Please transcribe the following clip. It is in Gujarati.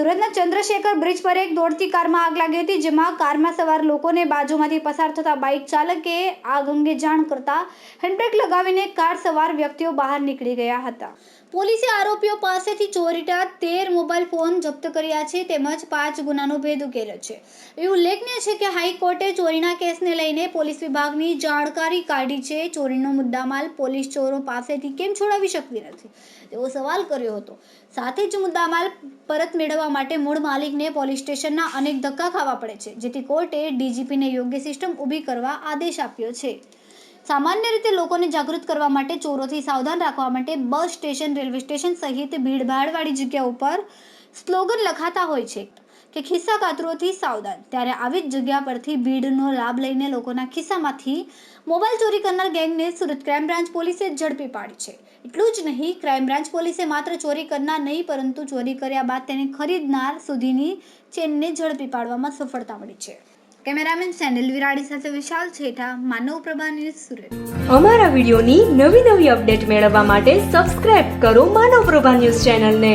સુરતના ચંદ્રશેખર બ્રિજ પર એક દોડતી કારમાં આગ લાગી હતી, જેમાં કારમાં સવાર લોકોને બાજુમાંથી પસાર થતા બાઇક ચાલકે આગ અંગે જાણ કરતા હેન્ડબ્રેક લગાવીને કાર સવાર વ્યક્તિઓ બહાર નીકળી ગયા હતા. પોલીસે આરોપીઓ પાસેથી ચોરીટા, તેર મોબાઈલ ફોન જપ્ત કર્યા છે, તેમજ પાંચ ગુનાનો ભેદ ઉકેલ્યો છે. એ ઉલ્લેખનીય છે કે હાઈકોર્ટે ચોરીના કેસને લઈને પોલીસ વિભાગની જાણકારી કાઢી છે. ચોરીનો મુદ્દામાલ પોલીસ ચોરો પાસેથી કેમ છોડાવી શકતી નથી? તેવો સવાલ કર્યો હતો. સાથે જ મુદ્દામાલ પરત મેળવવા માટે મૂળ માલિકને પોલીસ સ્ટેશનના અનેક ધક્કા ખાવા પડે છે, જેથી કોર્ટે ડીજીપીને યોગ્ય સિસ્ટમ ઊભી કરવા આદેશ આપ્યો છે. સામાન્ય રીતે લોકોને જાગૃત કરવા માટે ચોરોથી સાવધાન રાખવા માટે બસ સ્ટેશન, રેલવે સ્ટેશન સહિત ભીડભાડવાળી જગ્યા ઉપર સ્લોગન લખાતા હોય છે. કે ખિસ્સા કાતરોથી સાવધાન. ત્યારે આવી જ જગ્યા પરથી ભીડનો લાભ લઈને લોકોના ખિસ્સામાંથી મોબાઈલ ચોરી કરનાર ગેંગને સુરત ક્રાઇમ બ્રાન્ચ પોલીસે ઝડપી પાડી છે. એટલું જ નહીં ક્રાઇમ બ્રાન્ચ પોલીસે માત્ર ચોરી કરનાર નહીં, પરંતુ ચોરી કર્યા બાદ તેને ખરીદનાર સુધીની ચેનને ઝડપી પાડવામાં સફળતા મળી છે. કેમેરામેન સેન્ડલ વિરાડી સાથે વિશાલ છેઠા, માનવ પ્રભા ન્યૂઝ સુરત. અમારા વિડીયોની નવી નવી અપડેટ મેળવવા માટે સબસ્ક્રાઇબ કરો માનવ પ્રભા ન્યૂઝ ચેનલને.